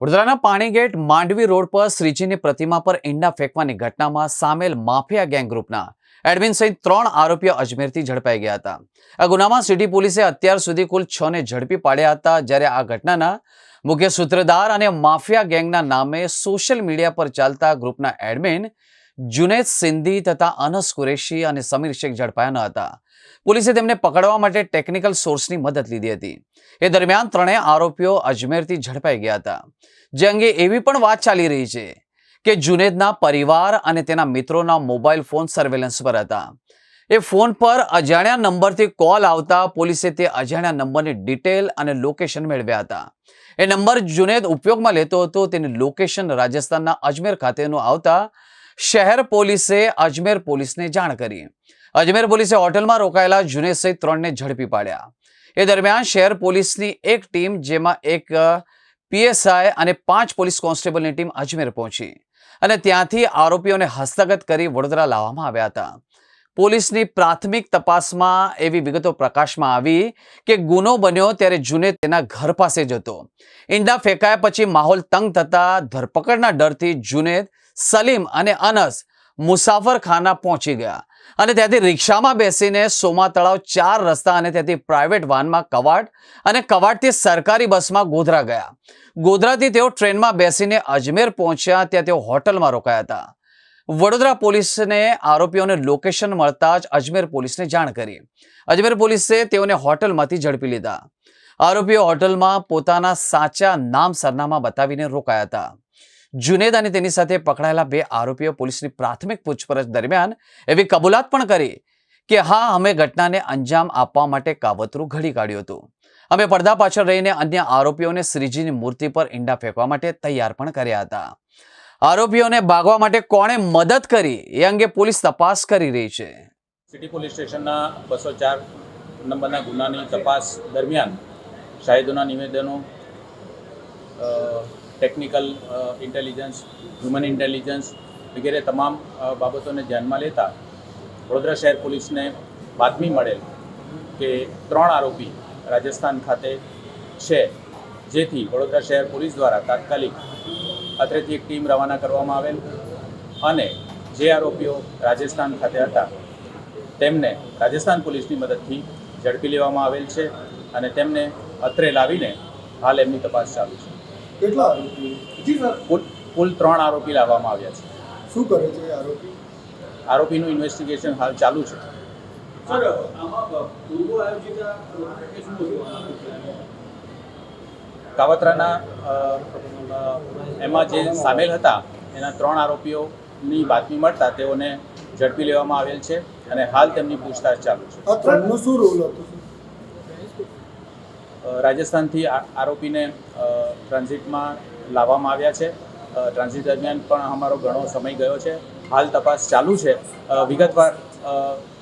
વડોદરાના પાણીગેટ માંડવી રોડ પર શ્રીજીની પ્રતિમા પર ઈંડા ફેંકવાની ઘટનામાં સામેલ માફિયા ગેંગ ગ્રુપના એડમિન સહિત ત્રણ આરોપીઓ અજમેરથી ઝડપાઈ ગયા હતા. આ ગુનામાં સિટી પોલીસે અત્યાર સુધી કુલ છ ને ઝડપી પાડ્યા હતા, જ્યારે આ ઘટનાના મુખ્ય સૂત્રધાર અને માફિયા ગેંગના નામે સોશિયલ મીડિયા પર ચાલતા ગ્રુપના એડમિન જુનેદ સિંધી તથા અનસ કુરેશી અને સમીર શેખ ઝડપાયા ન હતા. પોલીસે તેમને પકડવા માટે ટેકનિકલ સોર્સની મદદ લીધી હતી. એ દરમિયાન ત્રણેય આરોપીઓ અજમેરથી ઝડપાઈ ગયા હતા. જે અંગે એવી પણ વાત ચાલી રહી છે કે જુનેદના પરિવાર અને તેના મિત્રોના મોબાઈલ ફોન સર્વેલન્સ પર હતા. એ ફોન પર અજાણ્યા નંબરથી કોલ આવતા પોલીસે તે અજાણ્યા નંબરની ડિટેલ અને લોકેશન મેળવ્યા હતા. એ નંબર જુનેદ ઉપયોગમાં લેતો હતો, તેની લોકેશન રાજસ્થાનના અજમેર ખાતેનું આવતા શહેર પોલીસે અજમેર પોલીસને જાણ કરી. અજમેર પોલીસે હોટલમાં રોકાયેલા જુનેદ સહિત ત્રણને ઝડપી પાડ્યા. એ દરમિયાન શહેર પોલીસની એક ટીમ, જેમાં એક પીએસઆઈ અને પાંચ પોલીસ કોન્સ્ટેબલની ટીમ અજમેર પહોંચી અને ત્યાંથી આરોપીઓને હસ્તગત કરી વડોદરા લાવવામાં આવ્યા હતા. પોલીસની પ્રાથમિક તપાસમાં એવી વિગતો પ્રકાશમાં આવી કે ગુનો બન્યો ત્યારે જુને તેના ઘર પાસે જ હતો. ઈંડા ફેંકાયા પછી માહોલ તંગ થતા ધરપકડના ડરથી જુનેદ સલીમ અને અનસ મુસાફરખાના પહોંચી ગયા. અને ત્યાંથી રિક્ષામાં બેસીને સોમા તળાવ ચાર રસ્તા અને ત્યાંથી પ્રાઇવેટ વાનમાં કવાડ અને કવાડથી સરકારી બસમાં ગોધરા ગયા. ગોધરાથી તેઓ ટ્રેનમાં બેસીને અજમેર પહોંચ્યા, ત્યાં તેઓ હોટલમાં રોકાયા હતા. વડોદરા પોલીસને આરોપીઓને લોકેશન મળતા જ અજમેર પોલીસને જાણ કરી. અજમેર પોલીસે તેઓને હોટલમાંથી ઝડપી લીધા. આરોપીઓ હોટલમાં પોતાના સાચા નામ સરનામા બતાવીને રોકાયા હતા. જુનેદ અને તેની સાથે પકડાયેલા બે આરોપીઓ પોલીસની પ્રાથમિક પૂછપરછ દરમિયાન એવી કબૂલાત પણ કરી કે હા, અમે ઘટનાને અંજામ આપવા માટે કાવતરું ઘડી કાઢ્યું હતું. અમે પડદા પાછળ રહીને અન્ય આરોપીઓને શ્રીજીની મૂર્તિ પર ઈંડા ફેંકવા માટે તૈયાર પણ કર્યા હતા. આરોપીઓને ભાગવા માટે કોણે મદદ કરી એ અંગે પોલીસ તપાસ કરી રહી છે. સિટી પોલીસ સ્ટેશનના બસો ચાર નંબરના ગુનાની તપાસ દરમિયાન શાહિદોના નિવેદનો ટેકનિકલ ઇન્ટેલિજન્સ હ્યુમન ઇન્ટેલિજન્સ વગેરે તમામ બાબતોને ધ્યાનમાં લેતા વડોદરા શહેર પોલીસને બાતમી મળેલ કે ત્રણ આરોપી રાજસ્થાન ખાતે છે, જેથી વડોદરા શહેર પોલીસ દ્વારા તાત્કાલિક અત્રેથી એક ટીમ રવાના કરવામાં આવેલ અને જે આરોપીઓ રાજસ્થાન ખાતે હતા તેમને રાજસ્થાન પોલીસની મદદથી ઝડપી લેવામાં આવેલ છે અને તેમને અત્રે લાવીને હાલ એમની તપાસ ચાલુ છે. કેટલા આરોપી? જી સર. કુલ કુલ ત્રણ આરોપી લાવવામાં આવ્યા છે. શું કરે છે આરોપી? આરોપીનું ઇન્વેસ્ટિગેશન હાલ ચાલુ છે. સર આમાં પૂર્વ આયોજિત કાવતરાના એમાં જે સામેલ હતા એના ત્રણ આરોપીઓની બાતમી મળતા તેઓને ઝડપી લેવામાં આવેલ છે અને હાલ તેમની પૂછતાછ ચાલુ છે. શું રોલ હતો? રાજસ્થાનથી આરોપીને ટ્રાન્ઝિટમાં લાવવામાં આવ્યા છે. ટ્રાન્ઝિટ દરમિયાન પણ અમારો ઘણો સમય ગયો છે. હાલ તપાસ ચાલુ છે. વિગતવાર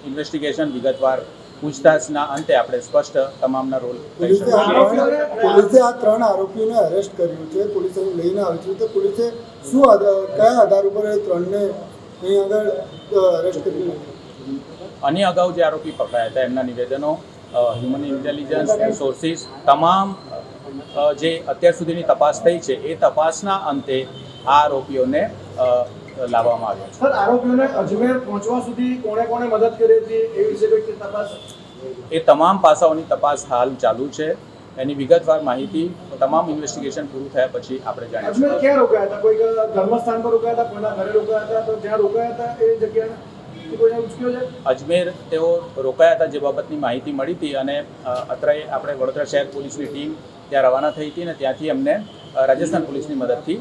ઇન્વેસ્ટિગેશન વિગતવાર પૂછતાછના અંતે આપણે સ્પષ્ટ તમામના રોલ પોલીસે આ ત્રણ આરોપીઓને અરેસ્ટ કર્યું છે. પોલીસે લઈને આવ્યું છે. તો પોલીસે શું કયા આધાર ઉપર એ ત્રણને અહીં આગળ અરેસ્ટ કર્યું આની અગાઉ જે આરોપી પકડાયા હતા એમના નિવેદનો હ્યુમન ઇન્ટેલિજન્સ સોર્સિસ તમામ જે અત્યાર સુધીની તપાસ થઈ છે એ તપાસના અંતે આ આરોપીઓને લાવવામાં આવ્યા છે. સર આરોપીઓને અજમેર પહોંચવા સુધી કોણે કોણે મદદ કરી હતી એ વિશે કોઈ તપાસ એ તમામ પાસાઓની તપાસ હાલ ચાલુ છે. એની વિગતવાર માહિતી તમામ ઇન્વેસ્ટિગેશન પૂરું થયા પછી આપણે જાણીશું ક્યાં રોકાયા હતા? કોઈ ધર્મસ્થાન પર રોકાયા હતા? કોઈના ઘરે રોકાયા હતા? તો જ્યાં રોકાયા હતા એ છે અજમેર તેઓ રોકાયા હતા જે બાબતની માહિતી મળી હતી અને અત્રે આપણે વડોદરા શહેર પોલીસની ટીમ ત્યાં રવાના થઈ હતી અને ત્યાંથી અમને રાજસ્થાન પોલીસની મદદથી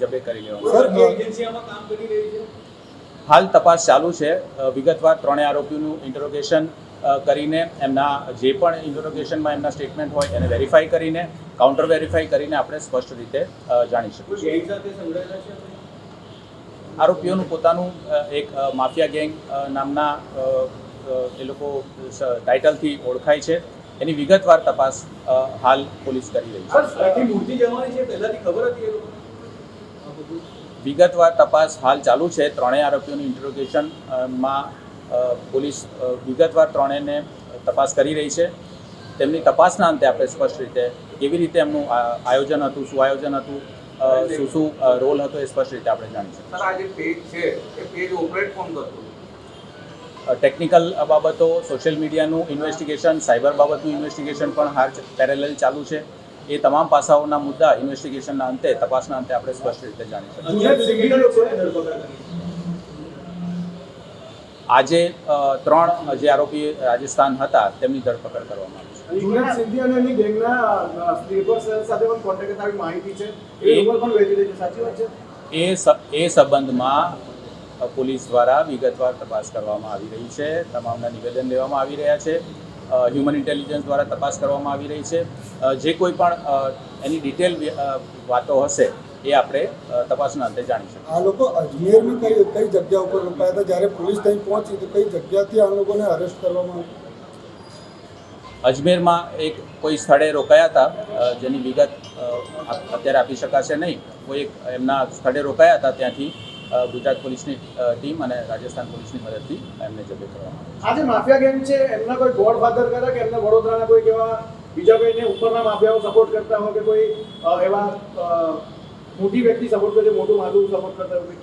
જબે કરી લેવામાં છે? હાલ તપાસ ચાલુ છે. વિગતવાર ત્રણેય આરોપીઓનું ઇન્ટરોગેશન કરીને એમના જે પણ ઇન્ટરોગેશનમાં એમના સ્ટેટમેન્ટ હોય એને વેરીફાઈ કરીને કાઉન્ટર વેરીફાઈ કરીને આપણે સ્પષ્ટ રીતે જાણી શકીશું કોઈ ગેંગ સાથે સંકળાયેલા છે આરોપીઓનું પોતાનું એક માફિયા ગેંગ નામના એ લોકો ટાઇટલથી ઓળખાય છે. એની વિગતવાર તપાસ હાલ પોલીસ કરી રહી છે. વિગતવાર તપાસ હાલ ચાલુ છે. ત્રણેય આરોપીઓનું ઇન્ટરોગેશનમાં પોલીસ વિગતવાર ત્રણેયને તપાસ કરી રહી છે. તેમની તપાસના અંતે આપણે સ્પષ્ટ રીતે કેવી રીતે એમનું આયોજન હતું શું આયોજન હતું શું શું રોલ હતો એ સ્પષ્ટ રીતે આપણે જાણીશું. સર આ જે પેજ છે એ પેજ ઓપરેટ કોણ કરતું ટેકનિકલ બાબતો સોશિયલ મીડિયાનું ઇન્વેસ્ટિગેશન સાયબર બાબતનું ઇન્વેસ્ટિગેશન પણ હાલ પેરેલલ ચાલુ છે. એ તમામ પાસાઓના મુદ્દા ઇન્વેસ્ટિગેશનના અંતે તપાસના અંતે આપણે સ્પષ્ટ રીતે જાણી શકીએ જુનેદ સિદ્દીકીની લોકોએ ધરપકડ કરી આજે ત્રણ જે આરોપી રાજસ્થાન હતા તેમની ધરપકડ કરવામાં આવી છે. જુનેદ સિદ્દી અને એની ગેંગના સ્લીપર સાથે પણ કોન્ટેક્ટ આવી માહિતી છે. એ એ- પણ વહેતી છે સાચી વાત છે? એ એ સંબંધમાં પોલીસ દ્વારા વિગતવાર તપાસ કરવામાં આવી રહી છે. તમામના નિવેદન લેવામાં આવી રહ્યા છે. હ્યુમન ઇન્ટેલિજન્સ દ્વારા તપાસ કરવામાં આવી રહી છે. જે કોઈ પણ એની ડિટેલ વાતો હશે એ આપણે તપાસના અંતે જાણી શકીએ. આ લોકો અજમેરની કઈ કઈ જગ્યા ઉપર રોકાયા હતા? જ્યારે પોલીસ ત્યાં પહોંચી તો કઈ જગ્યાથી આ લોકોને અરેસ્ટ કરવામાં અજમેરમાં એક કોઈ સ્થળે રોકાયા હતા જેની વિગત અત્યારે આપી શકાશે નહીં. કોઈ એક એમના સ્થળે રોકાયા હતા ત્યાંથી ગુજરાત પોલીસની ટીમ અને રાજસ્થાન પોલીસની મદદથી એમને જબ્બે કરવામાં આજે માફિયા ગેંગ છે એમના કોઈ ગોડ ફાધર ખરા કે એમને વડોદરાના કોઈ એવા બીજા કોઈને ઉપરના માફિયાઓ સપોર્ટ કરતા હોય કે કોઈ એવા મોટી વ્યક્તિ સપોર્ટ કરે મોટું માથું સપોર્ટ કરતા હોય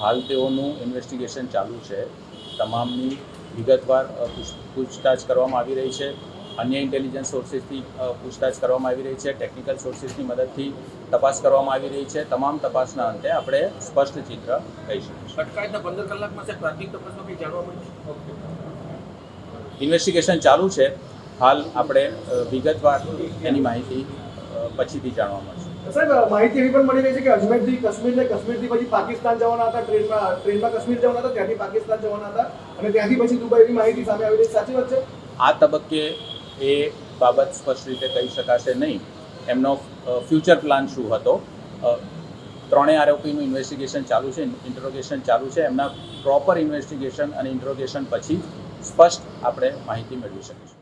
હાલ તેઓનું ઇન્વેસ્ટિગેશન ચાલુ છે. તમામની વિગતવાર પૂછતાછ કરવામાં આવી રહી છે. અન્ય ઇન્ટેલિજન્સ સોર્સિસથી પૂછતાછ કરવામાં આવી રહી છે. ટેકનિકલ સોર્સિસની મદદથી તપાસ કરવામાં આવી રહી છે. તમામ તપાસના અંતે આપણે સ્પષ્ટ ચિત્ર કહી શકીશું. અટકાયતના પંદર કલાકમાં સાહેબ પ્રાથમિક તપાસમાં કંઈ જાણવા મળ્યું ઇન્વેસ્ટિગેશન ચાલુ છે. હાલ આપણે વિગતવાર એની માહિતી પછીથી જાણવા મળશે. સાહેબ માહિતી એવી પણ મળી રહી છે કે અજમેરથી કશ્મીરને કશ્મીરથી પછી પાકિસ્તાન જવાના હતા, ટ્રેનમાં ટ્રેનમાં કાશ્મીર જવાના હતા, ત્યાંથી પાકિસ્તાન જવાના હતા અને ત્યાંથી પછી દુબઈની માહિતી સામે આવી રહી સાચી વાત છે? આ તબક્કે એ બાબત સ્પષ્ટ રીતે કહી શકાશે નહીં. એમનો ફ્યુચર પ્લાન શું હતો? ત્રણેય આરોપીનું ઇન્વેસ્ટિગેશન ચાલુ છે ઇન્ટ્રોગેશન ચાલુ છે. એમના પ્રોપર ઇન્વેસ્ટિગેશન અને ઇન્ટ્રોગેશન પછી સ્પષ્ટ આપણે માહિતી મેળવી શકીશું.